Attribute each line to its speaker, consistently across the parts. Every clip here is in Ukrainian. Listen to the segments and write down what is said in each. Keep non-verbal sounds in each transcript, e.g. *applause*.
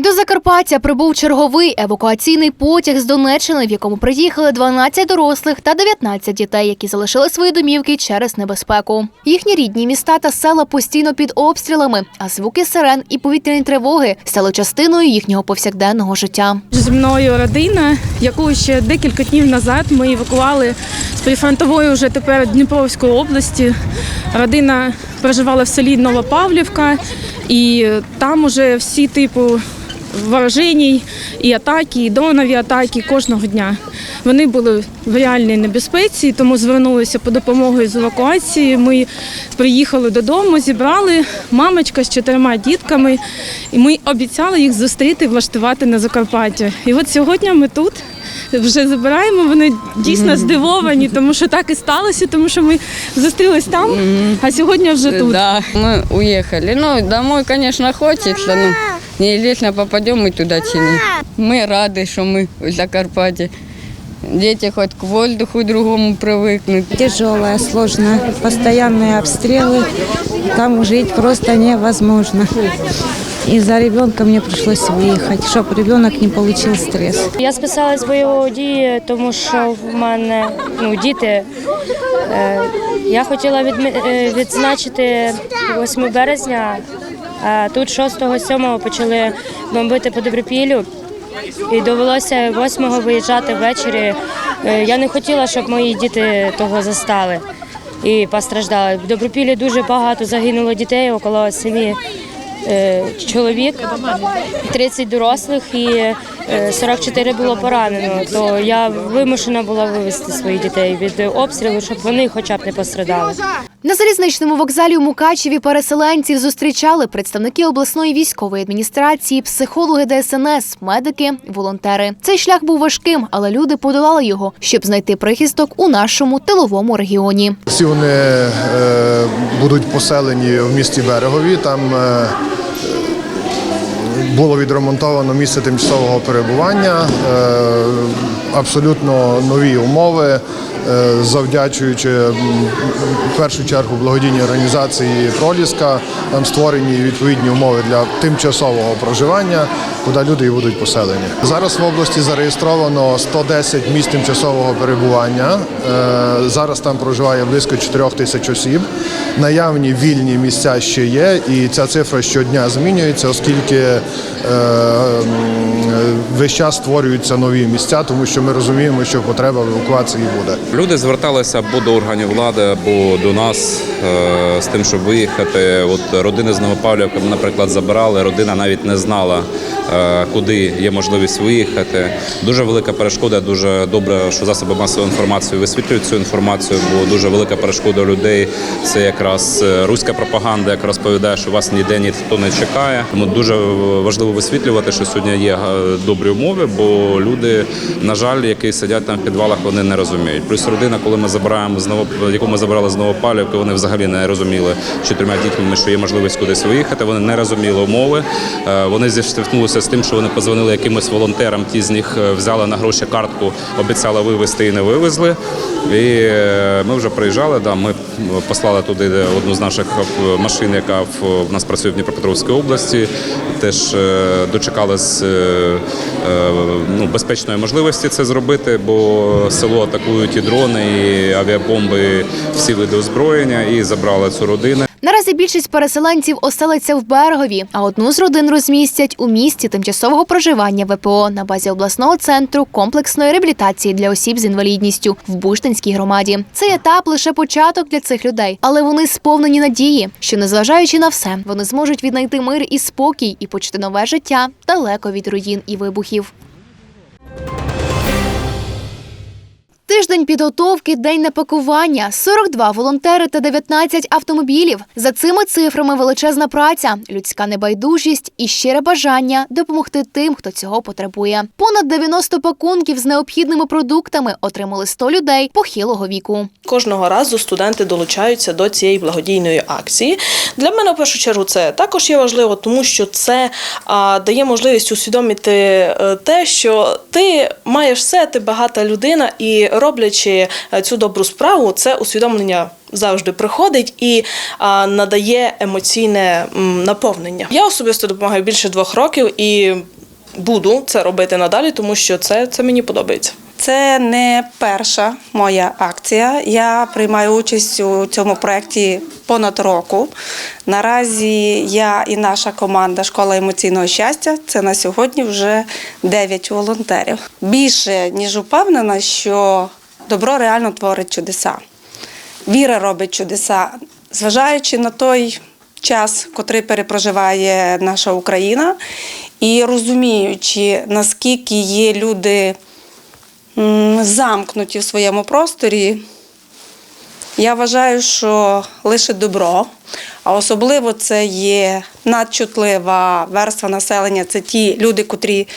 Speaker 1: До Закарпаття прибув черговий евакуаційний потяг з Донеччини, в якому приїхали 12 дорослих та 19 дітей, які залишили свої домівки через небезпеку. Їхні рідні міста та села постійно під обстрілами, а звуки сирен і повітряні тривоги стали частиною їхнього повсякденного життя.
Speaker 2: Зі мною родина, яку ще декілька днів назад ми евакували з прифронтової вже тепер Дніпровської області. Родина проживала в селі Новопавлівка, і там уже всі типу вороженій і атаки, і дронові атаки кожного дня. Вони були в реальній небезпеці, тому звернулися по допомогу з евакуації. Ми приїхали додому, зібрали мамочка з чотирма дітками, і ми обіцяли їх зустріти, влаштувати на Закарпаття. І от сьогодні ми тут. Вже забираємо, вони дійсно здивовані, тому що так і сталося, тому що ми зустрілись там, а сьогодні вже тут.
Speaker 3: Да, мы уехали. Ну, домой, конечно, хочется, но неизвестно, попадем мы туда чи ні. Ми раді, що ми в Закарпатті. Діти хоч к воздуху другому привикнуть.
Speaker 4: Тяжелая, сложная, постоянные обстрелы. Там жить просто невозможно. И за ребенка мне пришлось выехать, чтобы ребенок не получил стресс.
Speaker 5: Я списалась з бойової дії, тому що в мене ну, діти. Е, я хотіла відмі- е, відзначити 8 березня, а тут 6-7 почали бомбити по Добропіллю. І довелося 8-го виїжджати ввечері. Е, Я не хотіла, щоб мої діти того застали і постраждали. В Добропіллі дуже багато загинуло дітей, около 7 е, чоловік, 30 дорослих і е, 44 було поранено. То я вимушена була вивезти своїх дітей від обстрілу, щоб вони хоча б не пострадали.
Speaker 1: На залізничному вокзалі у Мукачеві переселенців зустрічали представники обласної військової адміністрації, психологи ДСНС, медики, волонтери. Цей шлях був важким, але люди подолали його, щоб знайти прихисток у нашому тиловому регіоні.
Speaker 6: Всі вони е, будуть поселені в місті Берегові. Там е, було відремонтовано місце тимчасового перебування, е, абсолютно нові умови, е, завдячуючи в першу чергу благодійній організації Проліска. Там створені відповідні умови для тимчасового проживання, куди люди і будуть поселені. Зараз в області зареєстровано 110 місць тимчасового перебування. Е, Зараз там проживає близько 4 тисяч осіб. Наявні вільні місця ще є, і ця цифра щодня змінюється, оскільки е, весь час створюються нові місця, тому що ми розуміємо, що потреба в евакуації буде.
Speaker 7: Люди зверталися або до органів влади, або до нас е, з тим, щоб виїхати. От родини з Новопавлівки, наприклад, забирали. Родина навіть не знала, куди є можливість виїхати. Дуже велика перешкода. Дуже добре, що засоби масової інформації висвітлюють цю інформацію, бо дуже велика перешкода людей. Це якраз е, руська пропаганда, яка розповідає, що вас ніде ніхто не чекає. Тому дуже важливо висвітлювати, що сьогодні є е, добрі умови, бо люди, на жаль, які сидять там в підвалах, вони не розуміють. Плюс родина, коли ми забираємо з Ново, яку ми забирали з Новопалівки, вони взагалі не розуміли з чотирма дітьми, що є можливість кудись виїхати. Вони не розуміли умови. Е, Вони зіштовхнулися з тим, що вони позвонили якимось волонтерам. Ті з них е, взяли на гроші картку, обіцяли вивезти і не вивезли. І е, ми вже приїжджали. Да, ми послали туди одну з наших е, машин, яка в нас працює в Дніпропетровській області. Теж е, дочекались е, е, ну, безпечної можливості це зробити, бо село атакують і дрони, і авіабомби, всі види озброєння, і забрали цю родину.
Speaker 1: Наразі більшість переселенців оселиться в Берегові, а одну з родин розмістять у місті тимчасового проживання ВПО на базі обласного центру комплексної реабілітації для осіб з інвалідністю в Буштинській громаді. Цей етап лише початок для цих людей, але вони сповнені надії, що незважаючи на все, вони зможуть віднайти мир і спокій і почати нове життя далеко від руїн і вибухів. Тиждень підготовки, день напакування, 42 волонтери та 19 автомобілів. За цими цифрами величезна праця, людська небайдужість і щире бажання допомогти тим, хто цього потребує. Понад 90 пакунків з необхідними продуктами отримали 100 людей похилого віку.
Speaker 8: Кожного разу студенти долучаються до цієї благодійної акції. Для мене в першу чергу це також є важливо, тому що це дає можливість усвідомити е, те, що ти маєш все, ти багата людина, і роблячи е, цю добру справу, це усвідомлення завжди приходить і надає емоційне наповнення. Я особисто допомагаю більше двох років і буду це робити надалі, тому що це, це мені подобається.
Speaker 9: Це не перша моя акція. Я приймаю участь у цьому проєкті понад року. Наразі я і наша команда Школа емоційного щастя це на сьогодні вже 9 волонтерів. Більше ніж упевнена, що добро реально творить чудеса. Віра робить чудеса, зважаючи на той час, котрий перепроживає наша Україна, і розуміючи, наскільки є люди замкнуті в своєму просторі, я вважаю, що лише добро, а особливо це є надчутлива верства населення, це ті люди, котрі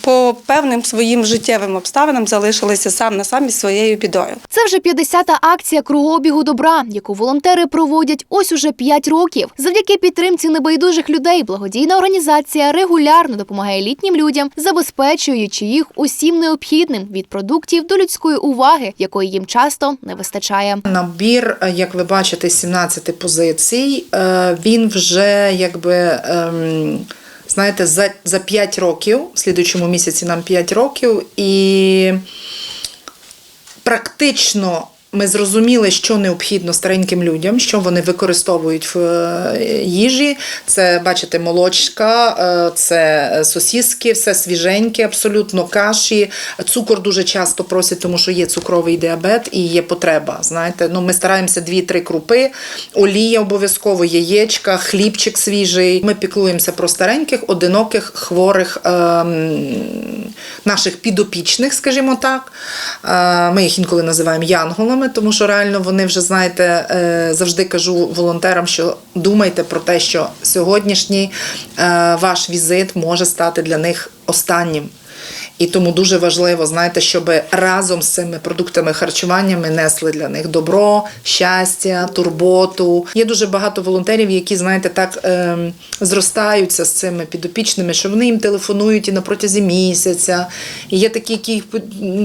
Speaker 9: по певним своїм життєвим обставинам залишилися сам на самі своєю бідою.
Speaker 1: Це вже 50-та акція кругообігу добра, яку волонтери проводять ось уже 5 років. Завдяки підтримці небайдужих людей благодійна організація регулярно допомагає літнім людям, забезпечуючи їх усім необхідним від продуктів до людської уваги, якої їм часто не вистачає.
Speaker 10: Набір, як ви бачите, 17 позицій. е, Він вже якби. Знаєте, за, за 5 років, в слідуючому місяці нам 5 років, і практично ми зрозуміли, що необхідно стареньким людям, що вони використовують в е, їжі. Це, бачите, молочка, е, це сосіски, все свіженьке, абсолютно каші. Цукор дуже часто просять, тому що є цукровий діабет і є потреба. Знаєте, ну ми стараємося 2-3 крупи, олія обов'язково, яєчка, хлібчик свіжий. Ми піклуємося про стареньких, одиноких, хворих ем, наших підопічних, скажімо так. Е, Ми їх інколи називаємо янголами, тому що реально вони вже знаєте, е, завжди кажу волонтерам, що думайте про те, що сьогоднішній е, ваш візит може стати для них останнім. І тому дуже важливо, знаєте, щоб разом з цими продуктами харчування ми несли для них добро, щастя, турботу. Є дуже багато волонтерів, які, знаєте, так ем, зростаються з цими підопічними, що вони їм телефонують і на протязі місяця. І є такі, які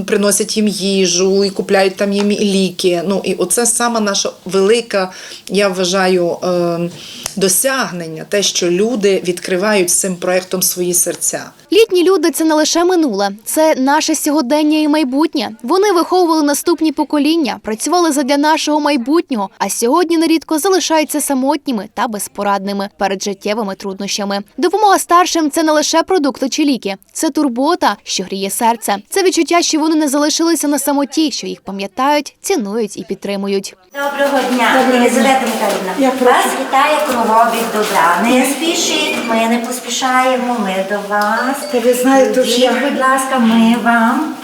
Speaker 10: приносять їм їжу і купляють там їм і ліки. Ну і оце сама наша велика, я вважаю, ем, досягнення, те, що люди відкривають з цим проектом свої серця.
Speaker 1: Літні люди це не лише минуле, це наше сьогодення і майбутнє. Вони виховували наступні покоління, працювали задля нашого майбутнього, а сьогодні нерідко залишаються самотніми та безпорадними перед життєвими труднощами. Допомога старшим це не лише продукти чи ліки, це турбота, що гріє серце. Це відчуття, що вони не залишилися на самоті, що їх пам'ятають, цінують і підтримують.
Speaker 11: Доброго дня, Єлизавета Михайлівна. Вас вітає кругобіг добра. Не спішіть, ми не поспішаємо, ми до вас.
Speaker 4: Та ви знаєте, що я-
Speaker 11: будь ласка, ми вам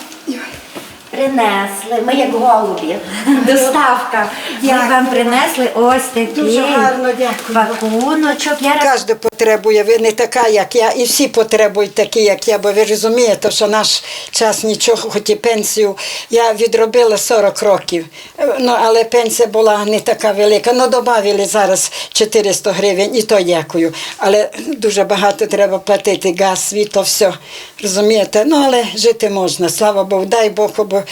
Speaker 11: принесли. Ми як голубі. *laughs* Доставка. Ми вам принесли ось такий
Speaker 4: Дуже гарно, дякую.
Speaker 11: пакуночок. Я раз
Speaker 12: Кожен потребує, ви не така, як я, і всі потребують такі, як я, бо ви розумієте, що наш час нічого, хоч і пенсію. Я відробила 40 років, Е, ну, але пенсія була не така велика. Ну, додали зараз 400 гривень, і то дякую. Але дуже багато треба платити газ, світло, все. Розумієте? Ну, але жити можна, слава Богу, дай Бог, бо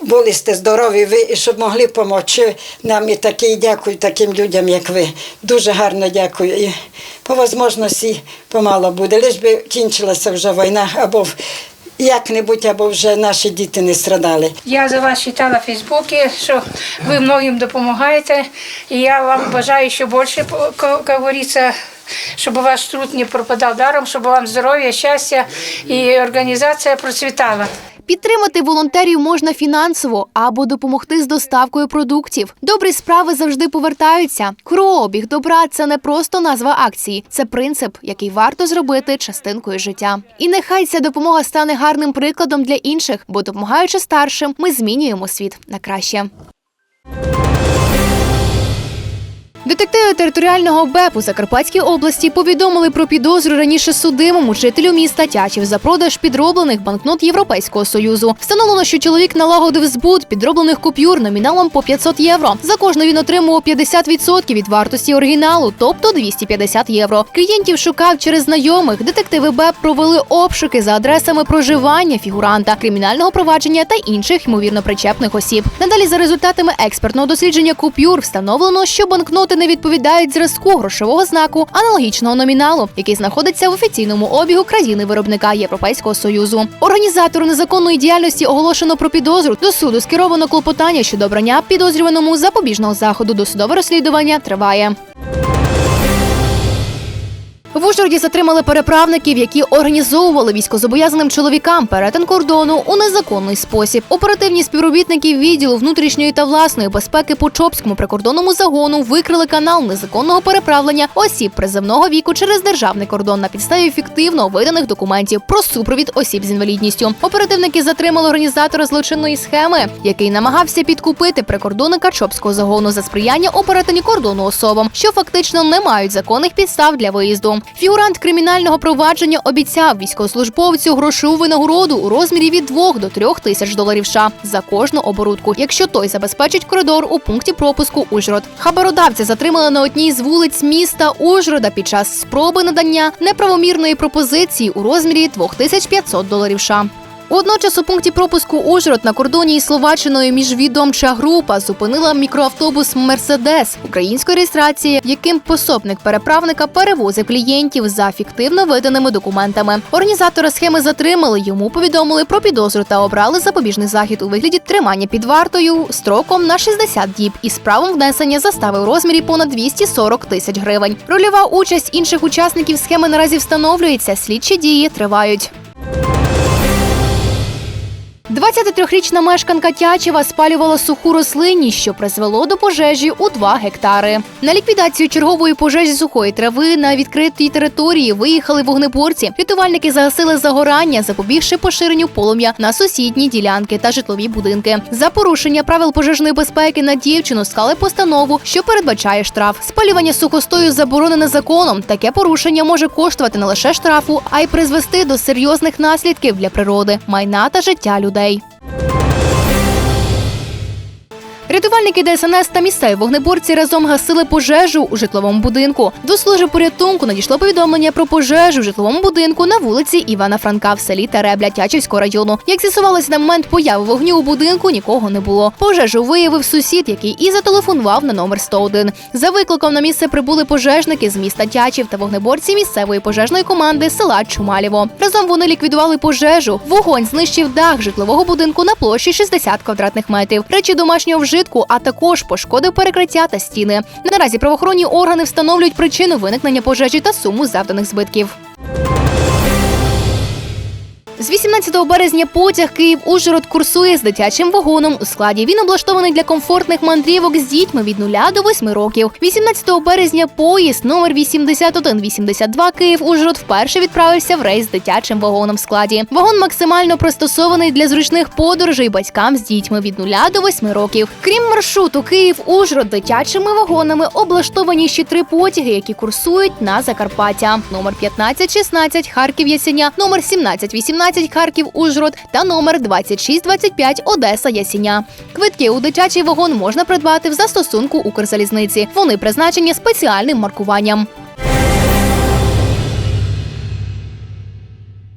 Speaker 12: були сте здорові ви, щоб могли допомогти нам і такі, дякую таким людям, як ви. Дуже гарно дякую. І по можливості помало буде. Лиш би кінчилася вже війна, або як-небудь, або вже наші діти не страдали.
Speaker 13: Я за вас читала в Фейсбуці, що ви многим допомагаєте. І я вам бажаю, що більше, говориться, щоб ваш труд не пропадав даром, щоб вам здоров'я, щастя і організація процвітала.
Speaker 1: Підтримати волонтерів можна фінансово або допомогти з доставкою продуктів. Добрі справи завжди повертаються. Крообіг добра це не просто назва акції, це принцип, який варто зробити частинкою життя. І нехай ця допомога стане гарним прикладом для інших, бо допомагаючи старшим, ми змінюємо світ на краще. Детективи територіального БЕП у Закарпатській області повідомили про підозру раніше судимому жителю міста Тячів за продаж підроблених банкнот Європейського союзу. Встановлено, що чоловік налагодив збут підроблених купюр номіналом по 500 євро. За кожну він отримував 50% від вартості оригіналу, тобто 250 євро. Клієнтів шукав через знайомих. Детективи БЕП провели обшуки за адресами проживання фігуранта, кримінального провадження та інших ймовірно причепних осіб. Надалі за результатами експертного дослідження купюр встановлено, що банкноти не відповідають зразку грошового знаку аналогічного номіналу, який знаходиться в офіційному обігу країни виробника Європейського союзу. Організатору незаконної діяльності оголошено про підозру. До суду скеровано клопотання щодо обрання підозрюваному запобіжного заходу. Досудове розслідування триває. В Ужгороді затримали переправників, які організовували військозобов'язаним чоловікам перетин кордону у незаконний спосіб. Оперативні співробітники відділу внутрішньої та власної безпеки по Чопському прикордонному загону викрили канал незаконного переправлення осіб приземного віку через державний кордон на підставі фіктивно виданих документів про супровід осіб з інвалідністю. Оперативники затримали організатора злочинної схеми, який намагався підкупити прикордонника Чопського загону за сприяння у перетині кордону особам, що фактично не мають законних підстав для виїзду. Фігурант кримінального провадження обіцяв військовослужбовцю грошову винагороду у розмірі від 2 до 3 тисяч доларів США за кожну оборудку, якщо той забезпечить коридор у пункті пропуску Ужгород. Хабародавця затримали на одній з вулиць міста Ужгорода під час спроби надання неправомірної пропозиції у розмірі 2500 доларів США. Водночас у пункті пропуску Ужгород на кордоні із Словаччиною міжвідомча група зупинила мікроавтобус Мерседес української реєстрації, яким пособник переправника перевозив клієнтів за фіктивно виданими документами. Організатора схеми затримали. Йому повідомили про підозру та обрали запобіжний захід у вигляді тримання під вартою строком на 60 діб із правом внесення застави у розмірі понад 240 тисяч гривень. Рольова участь інших учасників схеми наразі встановлюється. Слідчі дії тривають. 23-річна мешканка Тячева спалювала суху рослинність, що призвело до пожежі у 2 гектари. На ліквідацію чергової пожежі сухої трави на відкритій території виїхали вогнеборці. Рятувальники загасили загорання, запобігши поширенню полум'я на сусідні ділянки та житлові будинки. За порушення правил пожежної безпеки на дівчину склали постанову, що передбачає штраф. Спалювання сухостою заборонене законом. Таке порушення може коштувати не лише штрафу, а й призвести до серйозних наслідків для природи, майна та життя людей. day. Рятувальники ДСНС та місцеві вогнеборці разом гасили пожежу у житловому будинку. До служби порятунку надійшло повідомлення про пожежу в житловому будинку на вулиці Івана Франка в селі Теребля Тячівського району. Як з'ясувалося на момент появи вогню у будинку, нікого не було. Пожежу виявив сусід, який і зателефонував на номер 101. За викликом на місце прибули пожежники з міста Тячів та вогнеборці місцевої пожежної команди села Чумалєво. Разом вони ліквідували пожежу. Вогонь знищив дах житлового будинку на площі 60 квадратних метрів. Речі домашнього вжитку, а також пошкодив перекриття та стіни. Наразі правоохоронні органи встановлюють причину виникнення пожежі та суму завданих збитків. З 18 березня потяг Київ-Ужгород курсує з дитячим вагоном у складі. Він облаштований для комфортних мандрівок з дітьми від 0 до 8 років. 18 березня поїзд номер 8182 Київ-Ужгород вперше відправився в рейс з дитячим вагоном в складі. Вагон максимально пристосований для зручних подорожей батькам з дітьми від 0 до 8 років. Крім маршруту Київ-Ужгород дитячими вагонами облаштовані ще три потяги, які курсують на Закарпаття. Номер 1516 Харків Ясеня, номер 1718 Харків Ужгород та номер 2625 Одеса Ясіня. Квитки у дитячий вагон можна придбати в застосунку Укрзалізниці. Вони призначені спеціальним маркуванням.